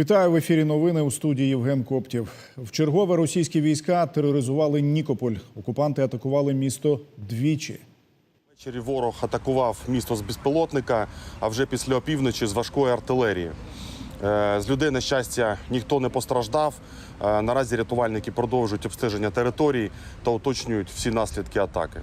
Вітаю в ефірі. Новини у студії Євген Коптів. В чергове російські війська тероризували Нікополь. Окупанти атакували місто двічі. Ввечері ворог атакував місто з безпілотника, а вже після опівночі з важкої артилерії. Е, З людей, на щастя, ніхто не постраждав. Е, Наразі рятувальники продовжують обстеження території та уточнюють всі наслідки атаки.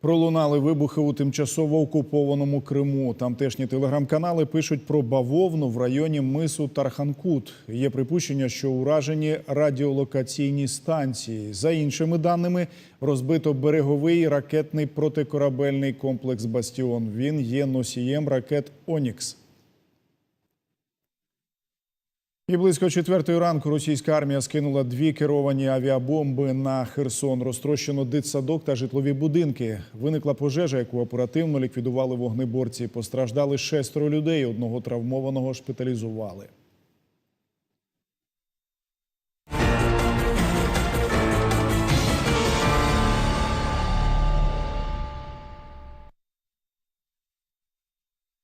Пролунали вибухи у тимчасово окупованому Криму. Тамтешні телеграм-канали пишуть про бавовну в районі мису Тарханкут. Є припущення, що уражені радіолокаційні станції. За іншими даними, розбито береговий ракетний протикорабельний комплекс Бастіон. Він є носієм ракет Онікс. І близько четвертої ранку російська армія скинула дві керовані авіабомби на Херсон. Розтрощено дитсадок та житлові будинки. Виникла пожежа, яку оперативно ліквідували вогнеборці. Постраждали шестеро людей. Одного травмованого шпиталізували.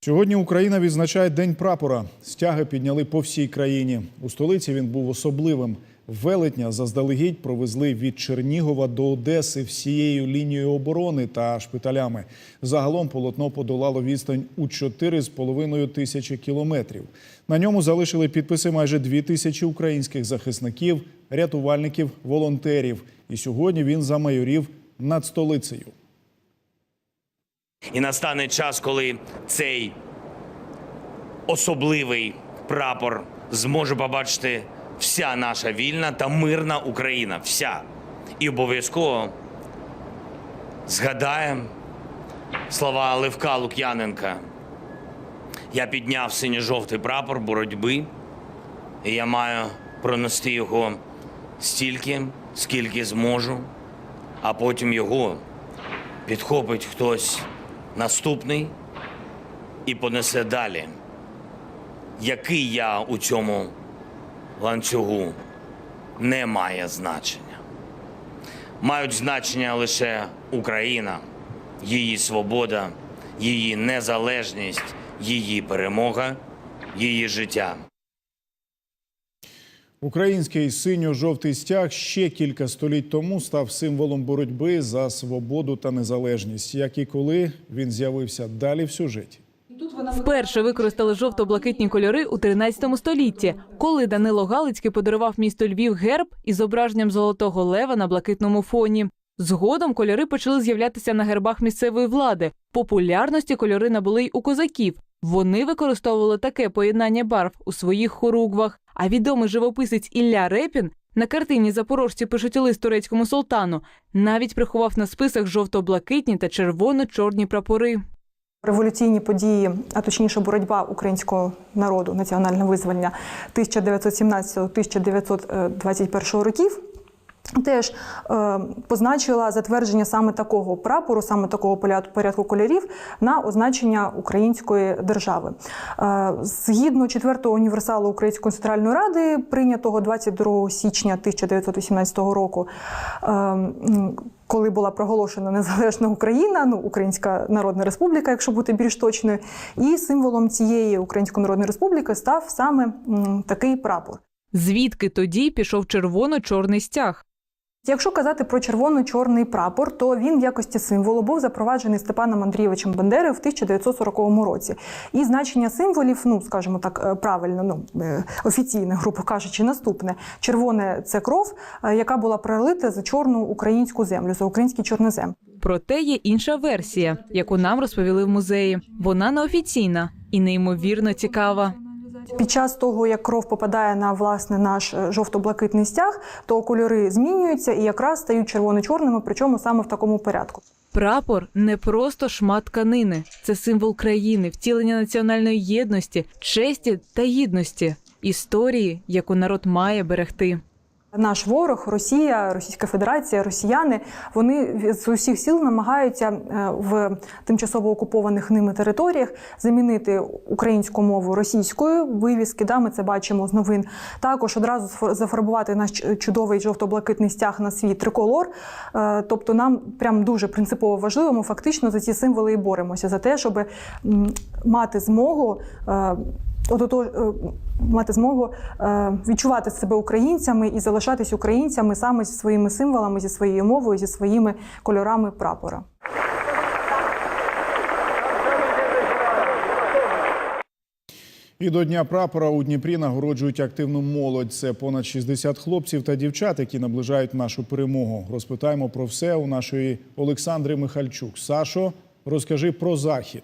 Сьогодні Україна відзначає День прапора. Стяги підняли по всій країні. У столиці він був особливим. Велетня заздалегідь провезли від Чернігова до Одеси всією лінією оборони та шпиталями. Загалом полотно подолало відстань у 4,5 тисячі кілометрів. На ньому залишили підписи майже дві тисячі українських захисників, рятувальників, волонтерів. І сьогодні він замайорів над столицею. І настане час, коли цей особливий прапор зможе побачити вся наша вільна та мирна Україна. Вся. І обов'язково згадаємо слова Левка Лук'яненка. Я підняв синьо-жовтий прапор боротьби, і я маю пронести його стільки, скільки зможу, а потім його підхопить хтось наступний і понесе далі. Який я у цьому ланцюгу не має значення. Мають значення лише Україна, її свобода, її незалежність, її перемога, її життя. Український синьо-жовтий стяг ще кілька століть тому став символом боротьби за свободу та незалежність. Як і коли він з'явився далі в сюжеті. Вперше використали жовто-блакитні кольори у 13 столітті, коли Данило Галицький подарував місту Львів герб із зображенням золотого лева на блакитному фоні. Згодом кольори почали з'являтися на гербах місцевої влади. Популярності кольори набули й у козаків. Вони використовували таке поєднання барв у своїх хоругвах. А відомий живописець Ілля Репін на картині Запорожці пишуть лист турецькому султану навіть приховав на списах жовто-блакитні та червоно-чорні прапори. Революційні події, а точніше боротьба українського народу, національне визволення 1917-1921 років. Теж е, позначила затвердження саме такого прапору, саме такого поряд- порядку кольорів на означення української держави. Е, згідно 4-го універсалу Української центральної ради, прийнятого 22 січня 1918 року, е, коли була проголошена незалежна Україна, ну Українська Народна Республіка, якщо бути більш точною, і символом цієї Української Народної Республіки став саме м, такий прапор. Звідки тоді пішов червоно-чорний стяг? Якщо казати про червоно-чорний прапор, то він в якості символу був запроваджений Степаном Андрійовичем Бандерою в 1940 році. І значення символів, ну скажімо так, е, правильно, ну е, офіційне, грубо кажучи, наступне: червоне це кров, е, яка була пролита за чорну українську землю, за український чорнозем. Проте є інша версія, яку нам розповіли в музеї. Вона неофіційна і неймовірно цікава. Під час того, як кров попадає на власне наш е, жовто-блакитний стяг, то кольори змінюються і якраз стають червоно-чорними, причому саме в такому порядку. Прапор не просто шмат тканини, це символ країни, втілення національної єдності, честі та гідності, історії, яку народ має берегти. Наш ворог, Росія, Російська Федерація, Росіяни вони з усіх сіл намагаються е, в тимчасово окупованих ними територіях замінити українську мову російською вивіски. Да, ми це бачимо з новин. Також одразу зафарбувати наш чудовий жовто-блакитний стяг на свій триколор. Е, Тобто, нам прям дуже принципово важливо. Ми фактично за ці символи і боремося за те, щоб мати змогу. Отото, е, мати змогу е, відчувати себе українцями і залишатись українцями саме зі своїми символами, зі своєю мовою, зі своїми кольорами прапора. І до Дня прапора у Дніпрі нагороджують активну молодь. Це понад 60 хлопців та дівчат, які наближають нашу перемогу. Розпитаємо про все у нашої Олександри Михальчук. Сашо, розкажи про захід.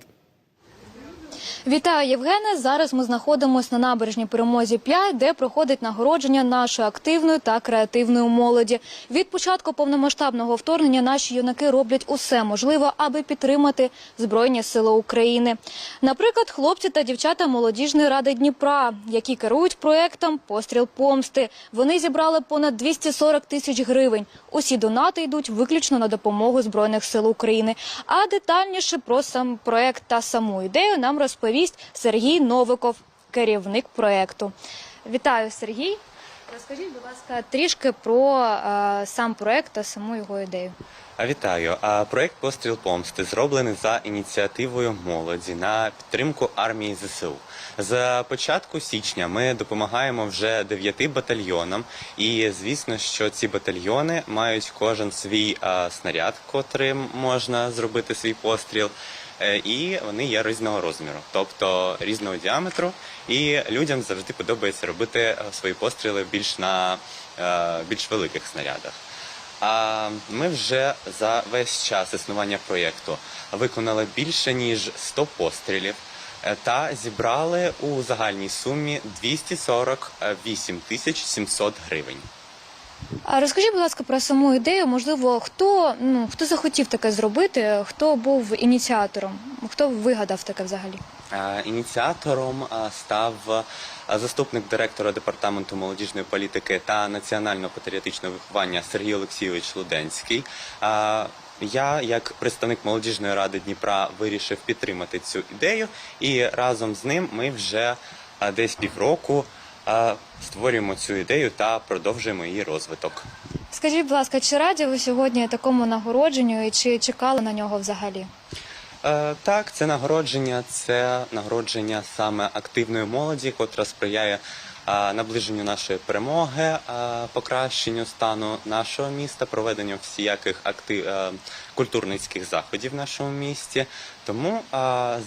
Вітаю, Євгене. Зараз ми знаходимося на набережній перемозі 5, де проходить нагородження нашої активної та креативної молоді. Від початку повномасштабного вторгнення наші юнаки роблять усе можливе, аби підтримати Збройні Сили України. Наприклад, хлопці та дівчата молодіжної ради Дніпра, які керують проектом Постріл помсти. Вони зібрали понад 240 тисяч гривень. Усі донати йдуть виключно на допомогу Збройних сил України. А детальніше про сам проект та саму ідею нам розповість Сергій Новиков, керівник проекту. Вітаю, Сергій. Розкажіть, будь ласка, трішки про е, сам проект та саму його ідею. А, Вітаю. А, Проект Постріл помсти зроблений за ініціативою молоді на підтримку армії ЗСУ. З початку січня ми допомагаємо вже дев'яти батальйонам, і звісно, що ці батальйони мають кожен свій а, снаряд, котрим можна зробити свій постріл. Е, І вони є різного розміру, тобто різного діаметру. І людям завжди подобається робити е, свої постріли більш на е, більш великих снарядах. А ми вже за весь час існування проєкту виконали більше ніж 100 пострілів та зібрали у загальній сумі 248 тисяч 700 гривень. А розкажіть, будь ласка, про саму ідею. Можливо, хто ну хто захотів таке зробити, хто був ініціатором, хто вигадав таке взагалі? Ініціатором став заступник директора департаменту молодіжної політики та національного патріотичного виховання Сергій Олексійович Луденський. Я, як представник молодіжної ради Дніпра, вирішив підтримати цю ідею, і разом з ним ми вже десь півроку створюємо цю ідею та продовжуємо її розвиток. Скажіть, будь ласка, чи раді ви сьогодні такому нагородженню і чи чекали на нього взагалі? Е, Так, це нагородження, це нагородження саме активної молоді, котра сприяє наближенню нашої перемоги, покращенню стану нашого міста, проведенню всіяких актив... е, культурницьких заходів в нашому місті. Тому,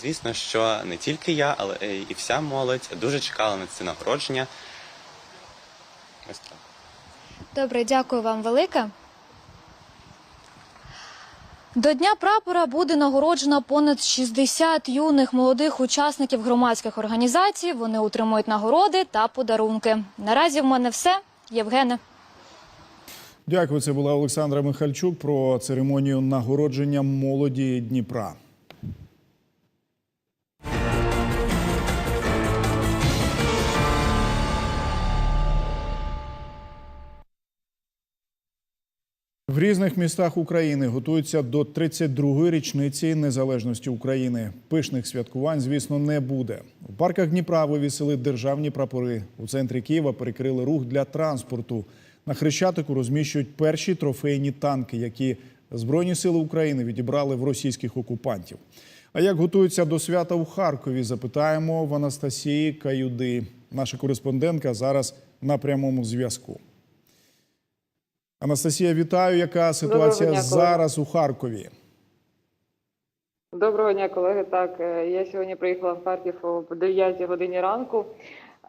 звісно, що не тільки я, але і вся молодь дуже чекала на це нагородження. Добре, дякую вам велике. До Дня прапора буде нагороджено понад 60 юних молодих учасників громадських організацій. Вони отримують нагороди та подарунки. Наразі в мене все. Євгене. Дякую. Це була Олександра Михальчук про церемонію нагородження молоді Дніпра. В різних містах України готуються до 32-ї річниці незалежності України. Пишних святкувань, звісно, не буде. У парках Дніпра вивісили державні прапори. У центрі Києва перекрили рух для транспорту. На Хрещатику розміщують перші трофейні танки, які Збройні сили України відібрали в російських окупантів. А як готуються до свята у Харкові? Запитаємо в Анастасії Каюди. Наша кореспондентка зараз на прямому зв'язку. Анастасія, вітаю. Яка ситуація дня, зараз у Харкові? Доброго дня, колеги. Так, е, я сьогодні приїхала в Харків о 9 годині ранку.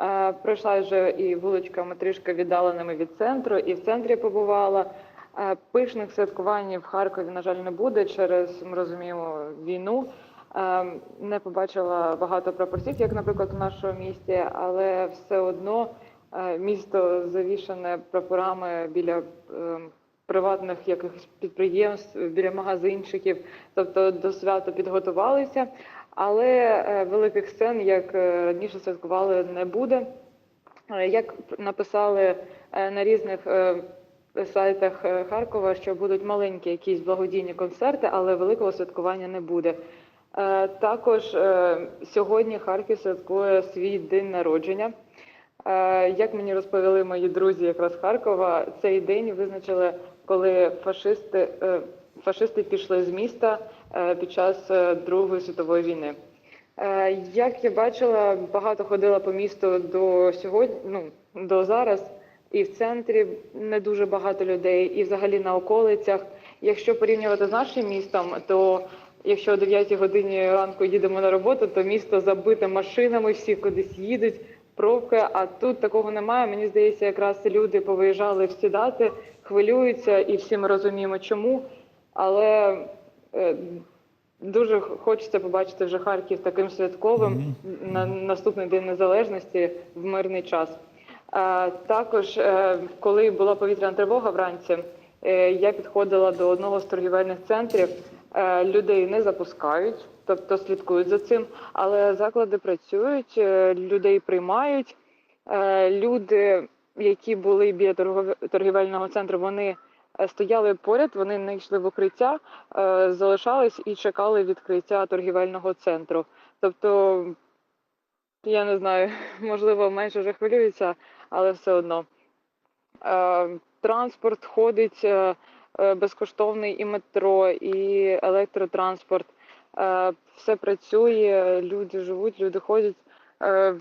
Е, Пройшла вже і вуличками трішки віддаленими від центру, і в центрі побувала. Е, Пишних святкувань в Харкові, на жаль, не буде через, ми розуміємо, війну. Не побачила багато прапорців, як, наприклад, у нашому місті, але все одно місто завішане прапорами біля е, приватних якихось підприємств, біля магазинчиків, тобто до свята підготувалися. Але е, великих сцен, як е, раніше святкували, не буде. Е, Як написали е, на різних е, сайтах е, Харкова, що будуть маленькі якісь благодійні концерти, але великого святкування не буде. Е, Також е, сьогодні Харків святкує свій день народження. Як мені розповіли мої друзі якраз Харкова, цей день визначили, коли фашисти, е, фашисти пішли з міста е, під час е, Другої світової війни. Як я бачила, багато ходила по місту до сьогодні, ну до зараз, і в центрі не дуже багато людей, і взагалі на околицях. Якщо порівнювати з нашим містом, то якщо о 9 годині ранку їдемо на роботу, то місто забите машинами, всі кудись їдуть, пробки. А тут такого немає. Мені здається, якраз люди повиїжджали всі дати, хвилюються, і всі ми розуміємо, чому. Але е, Дуже хочеться побачити вже Харків таким святковим на наступний день незалежності в мирний час. А, також, е, коли була повітряна тривога вранці, е, я підходила до одного з торгівельних центрів. Е, Людей не запускають, тобто слідкують за цим, але заклади працюють, е, людей приймають. Е, Люди, які були біля торгівельного центру, вони е, стояли поряд, вони не йшли в укриття, залишались і чекали відкриття торгівельного центру. Тобто, я не знаю, можливо, менше вже хвилюються, але все одно. Транспорт ходить безкоштовний і метро, і електротранспорт. Е, Все працює, люди живуть, люди ходять. Е,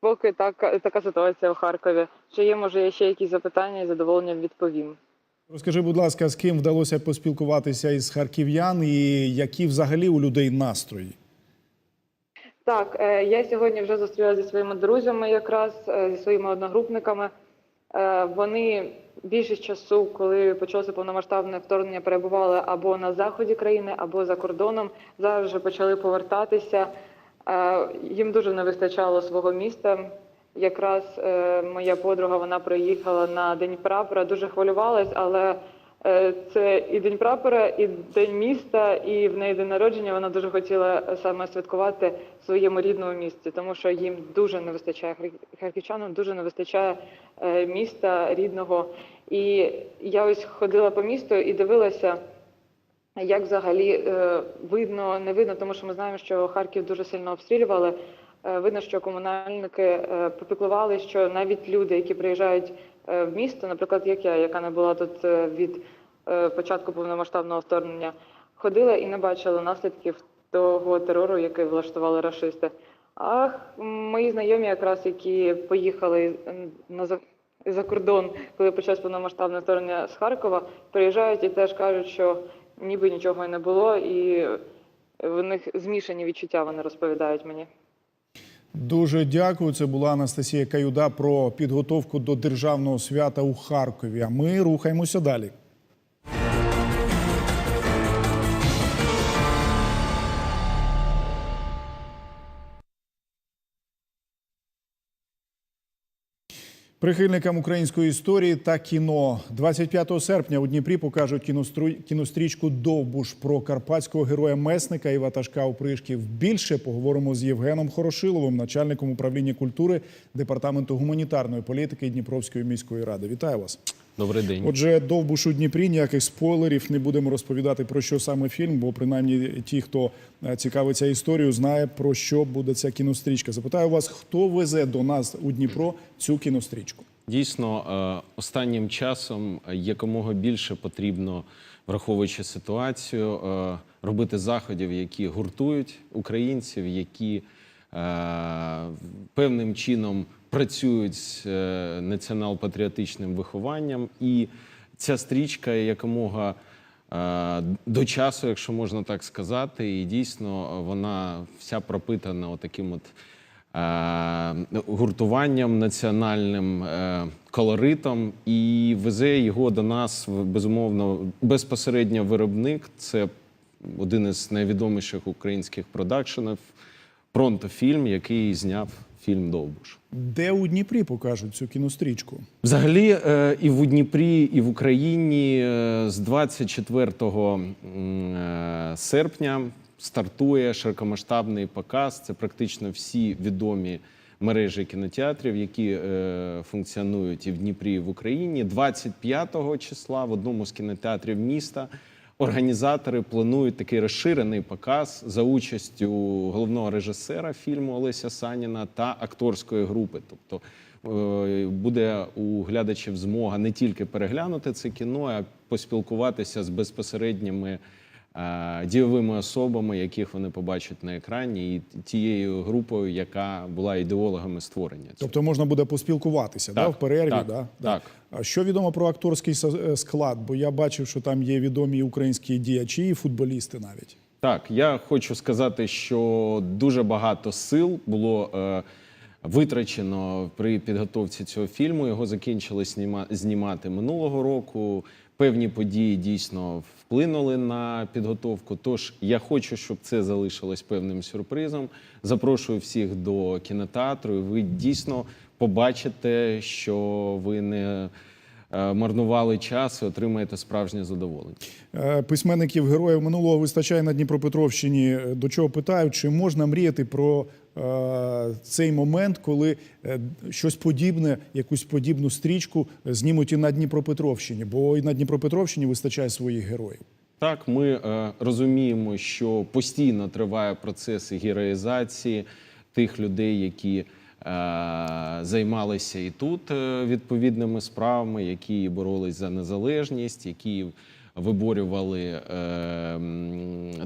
Поки так, така ситуація в Харкові. Чи є, може, є ще якісь запитання і задоволенням відповім. Розкажи, будь ласка, з ким вдалося поспілкуватися із харків'ян і які взагалі у людей настрої? Так, е, я сьогодні вже зустрілася зі своїми друзями, якраз зі своїми одногрупниками. Е, Вони більшість часу, коли почалося повномасштабне вторгнення, перебували або на заході країни, або за кордоном. Зараз вже почали повертатися. Е, Їм дуже не вистачало свого міста. Якраз е, моя подруга вона приїхала на день прапора, дуже хвилювалась, але це і день прапора, і день міста, і в неї день народження. Вона дуже хотіла саме святкувати в своєму рідному місті, тому що їм дуже не вистачає хар- харківчанам, дуже не вистачає е, міста рідного. І я ось ходила по місту і дивилася. Як взагалі е, видно, не видно, тому що ми знаємо, що Харків дуже сильно обстрілювали. Е, видно, що комунальники е, попіклували, що навіть люди, які приїжджають е, в місто, наприклад, як я, яка не була тут е, від е, початку повномасштабного вторгнення, ходила і не бачила наслідків того терору, який влаштували рашисти. А мої знайомі, якраз які поїхали на за- кордон, коли почалось повномасштабне вторгнення з Харкова, приїжджають і теж кажуть, що ніби нічого і не було, і в них змішані відчуття, вони розповідають мені. Дуже дякую. Це була Анастасія Каюда про підготовку до державного свята у Харкові. А ми рухаємося далі. Прихильникам української історії та кіно 25 серпня у Дніпрі покажуть кіностру- кінострічку Довбуш про карпатського героя месника і ватажка опришків. Більше поговоримо з Євгеном Хорошиловим, начальником управління культури департаменту гуманітарної політики Дніпровської міської ради. Вітаю вас. Добрий день. Отже, довбуш у Дніпрі ніяких спойлерів не будемо розповідати про що саме фільм, бо принаймні ті, хто е, цікавиться історією, знає про що буде ця кінострічка. Запитаю вас, хто везе до нас у Дніпро цю кінострічку? Дійсно, е, останнім часом якомога більше потрібно, враховуючи ситуацію, е, робити заходів, які гуртують українців, які певним чином працюють з е, націонал-патріотичним вихованням. І ця стрічка якомога е, до часу, якщо можна так сказати, і дійсно вона вся пропитана отаким от. е, гуртуванням національним е, колоритом і везе його до нас безумовно безпосередньо виробник. Це один із найвідоміших українських продакшенів Пронтофільм, який зняв фільм Довбуш. Де у Дніпрі покажуть цю кінострічку? Взагалі, е, і в Дніпрі, і в Україні е, з 24 м, е, серпня стартує широкомасштабний показ. Це практично всі відомі мережі кінотеатрів, які функціонують і в Дніпрі, і в Україні. 25 числа в одному з кінотеатрів міста. Організатори планують такий розширений показ за участю головного режисера фільму Олеся Саніна та акторської групи. Тобто е, буде у глядачів змога не тільки переглянути це кіно, а поспілкуватися з безпосередніми е, дієвими особами, яких вони побачать на екрані, і тією групою, яка була ідеологами створення. цього. Тобто можна буде поспілкуватися да, в перерві. так, да? так. А що відомо про акторський е, склад? Бо я бачив, що там є відомі українські діячі і футболісти навіть. Так, я хочу сказати, що дуже багато сил було е, витрачено при підготовці цього фільму. Його закінчили сніма, знімати минулого року. Певні події дійсно вплинули на підготовку. Тож я хочу, щоб це залишилось певним сюрпризом. Запрошую всіх до кінотеатру. і Ви дійсно побачите, що ви не е, марнували час і отримаєте справжнє задоволення. Е, Письменників героїв минулого вистачає на Дніпропетровщині. Е, До чого питають, чи можна мріяти про цей момент, коли е, щось подібне, якусь подібну стрічку знімуть і на Дніпропетровщині, бо і на Дніпропетровщині вистачає своїх героїв. Так, ми е, розуміємо, що постійно триває процес героїзації тих людей, які е, займалися і тут е, відповідними справами, які боролись за незалежність, які виборювали е,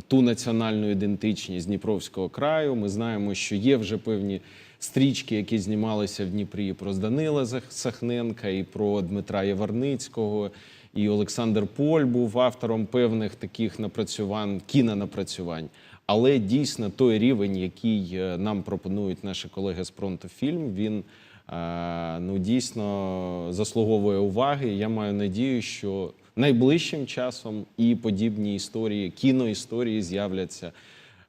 ту національну ідентичність Дніпровського краю. Ми знаємо, що є вже певні стрічки, які знімалися в Дніпрі про Данила Сахненка, і про Дмитра Яворницького. І Олександр Поль був автором певних таких напрацювань, кінонапрацювань. Але дійсно той рівень, який е, нам пропонують наші колеги з Пронтофільм, він е, ну дійсно заслуговує уваги. Я маю надію, що найближчим часом і подібні історії, кіноісторії з'являться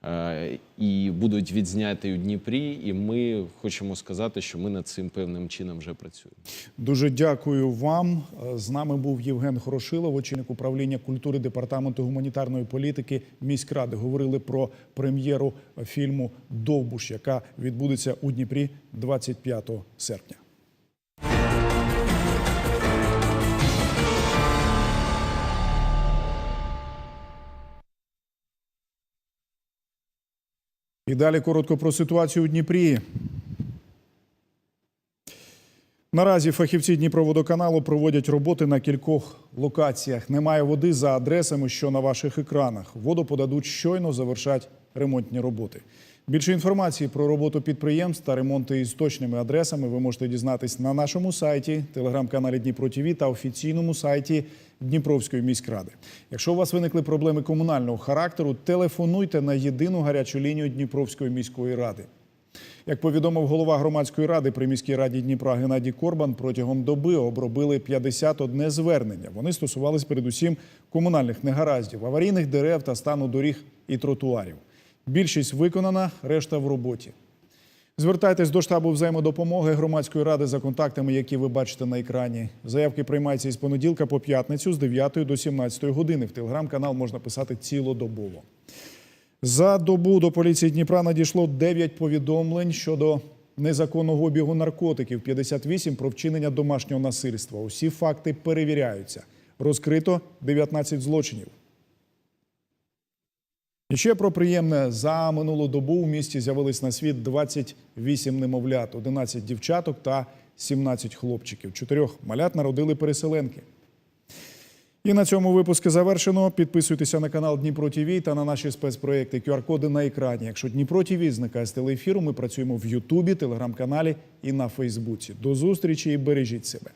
е, і будуть відзняті у Дніпрі. І ми хочемо сказати, що ми над цим певним чином вже працюємо. Дуже дякую вам. З нами був Євген Хорошилов, очільник управління культури департаменту гуманітарної політики міськради. Говорили про прем'єру фільму Довбуш, яка відбудеться у Дніпрі 25 серпня. І далі коротко про ситуацію у Дніпрі. Наразі фахівці Дніпроводоканалу проводять роботи на кількох локаціях. Немає води за адресами, що на ваших екранах. Воду подадуть щойно завершать ремонтні роботи. Більше інформації про роботу підприємств та ремонти із точними адресами ви можете дізнатись на нашому сайті, телеграм-каналі Дніпро ТВ та офіційному сайті Дніпровської міськради. Якщо у вас виникли проблеми комунального характеру, телефонуйте на єдину гарячу лінію Дніпровської міської ради. Як повідомив голова громадської ради при міській раді Дніпра Геннадій Корбан, протягом доби обробили 51 звернення. Вони стосувались передусім комунальних негараздів, аварійних дерев та стану доріг і тротуарів. Більшість виконана, решта в роботі. Звертайтесь до штабу взаємодопомоги громадської ради за контактами, які ви бачите на екрані. Заявки приймаються із понеділка по п'ятницю з 9 до 17 години. В телеграм-канал можна писати цілодобово. За добу до поліції Дніпра надійшло 9 повідомлень щодо незаконного обігу наркотиків, 58 про вчинення домашнього насильства. Усі факти перевіряються. Розкрито 19 злочинів. І ще про приємне за минулу добу у місті з'явились на світ 28 немовлят, 11 дівчаток та 17 хлопчиків. Чотирьох малят народили переселенки. І на цьому випуск завершено. Підписуйтеся на канал Дніпро ТВ та на наші спецпроекти QR-коди на екрані. Якщо Дніпро ТВ зникає з телеефіру, ми працюємо в Ютубі, телеграм-каналі і на Фейсбуці. До зустрічі і бережіть себе.